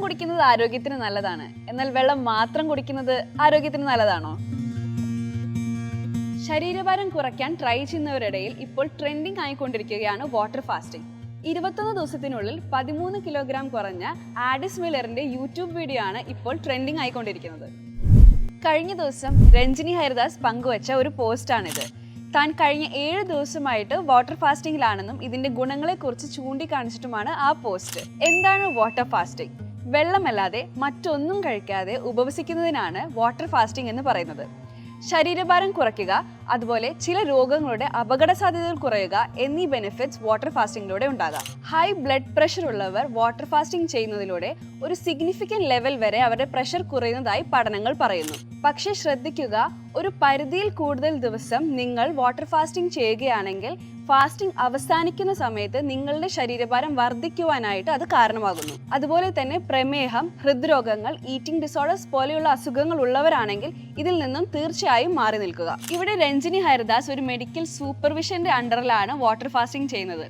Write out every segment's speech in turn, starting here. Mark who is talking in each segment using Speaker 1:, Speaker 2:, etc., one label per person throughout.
Speaker 1: കുടിക്കുന്നത് ആരോഗ്യത്തിന് നല്ലതാണ്. എന്നാൽ വെള്ളം മാത്രം കുടിക്കുന്നത് ആരോഗ്യത്തിന് നല്ലതാണോ? ശരീരഭാരം കുറയ്ക്കാൻ ട്രൈ ചെയ്യുന്നവരിടയിൽ ഇപ്പോൾ ട്രെൻഡിങ് ആയിക്കൊണ്ടിരിക്കുകയാണ് വാട്ടർ ഫാസ്റ്റിംഗ് ഇരുപത്തൊന്ന് ദിവസത്തിനുള്ളിൽ പതിമൂന്ന് കിലോഗ്രാം കുറഞ്ഞ ആഡിസ് മില്ലറിന്റെ യൂട്യൂബ് വീഡിയോ ആണ് ഇപ്പോൾ ട്രെൻഡിങ് ആയിക്കൊണ്ടിരിക്കുന്നത്. കഴിഞ്ഞ ദിവസം രഞ്ജിനി ഹരിദാസ് പങ്കുവച്ച ഒരു പോസ്റ്റാണിത് താൻ കഴിഞ്ഞ ഏഴ് ദിവസമായിട്ട് വാട്ടർ ഫാസ്റ്റിംഗിലാണെന്നും ഇതിന്റെ ഗുണങ്ങളെക്കുറിച്ച് ചൂണ്ടിക്കാണിച്ചിട്ടുമാണ് ആ പോസ്റ്റ് എന്താണ് വാട്ടർ ഫാസ്റ്റിംഗ് വെള്ളമല്ലാതെ മറ്റൊന്നും കഴിക്കാതെ ഉപവസിക്കുന്നതിനാണ് വാട്ടർ ഫാസ്റ്റിംഗ് എന്ന് പറയുന്നത്. ശരീരഭാരം കുറയ്ക്കുക അതുപോലെ ചില രോഗങ്ങളുടെ അപകട സാധ്യതകൾ കുറയുക എന്നീ ബെനിഫിറ്റ്സ് വാട്ടർ ഫാസ്റ്റിംഗിലൂടെ ഉണ്ടാകാം. ഹൈ ബ്ലഡ് പ്രഷർ ഉള്ളവർ വാട്ടർ ഫാസ്റ്റിംഗ് ചെയ്യുന്നതിലൂടെ ഒരു സിഗ്നിഫിക്കന്റ് ലെവൽ വരെ അവരുടെ പ്രഷർ കുറയുന്നതായി പഠനങ്ങൾ പറയുന്നു. പക്ഷേ ശ്രദ്ധിക്കുക ഒരു പരിധിയിൽ കൂടുതൽ ദിവസം നിങ്ങൾ വാട്ടർ ഫാസ്റ്റിംഗ് ചെയ്യുകയാണെങ്കിൽ ഫാസ്റ്റിംഗ് അവസാനിക്കുന്ന സമയത്ത് നിങ്ങളുടെ ശരീരഭാരം വർദ്ധിക്കുവാനായിട്ട് അത് കാരണമാകുന്നു. അതുപോലെ തന്നെ പ്രമേഹം ഹൃദ്രോഗങ്ങൾ ഈറ്റിംഗ് ഡിസോർഡേഴ്സ് പോലെയുള്ള അസുഖങ്ങൾ ഉള്ളവരാണെങ്കിൽ ഇതിൽ നിന്നും തീർച്ചയായും മാറി നിൽക്കുക. ഇവിടെ രഞ്ജിനി ഹരിദാസ് ഒരു മെഡിക്കൽ സൂപ്പർവിഷന്റെ അണ്ടറിലാണ് വാട്ടർ ഫാസ്റ്റിംഗ് ചെയ്യുന്നത്.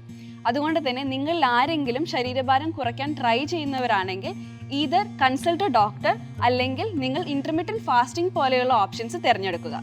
Speaker 1: അതുകൊണ്ട് തന്നെ നിങ്ങളിൽ ആരെങ്കിലും ശരീരഭാരം കുറയ്ക്കാൻ ട്രൈ ചെയ്യുന്നവരാണെങ്കിൽ ഈതർ കൺസൾട്ട് ഡോക്ടർ അല്ലെങ്കിൽ നിങ്ങൾ ഇന്റർമീഡിയറ്റ് ഫാസ്റ്റിംഗ് പോലെയുള്ള ഓപ്ഷൻസ് തിരഞ്ഞെടുക്കുക.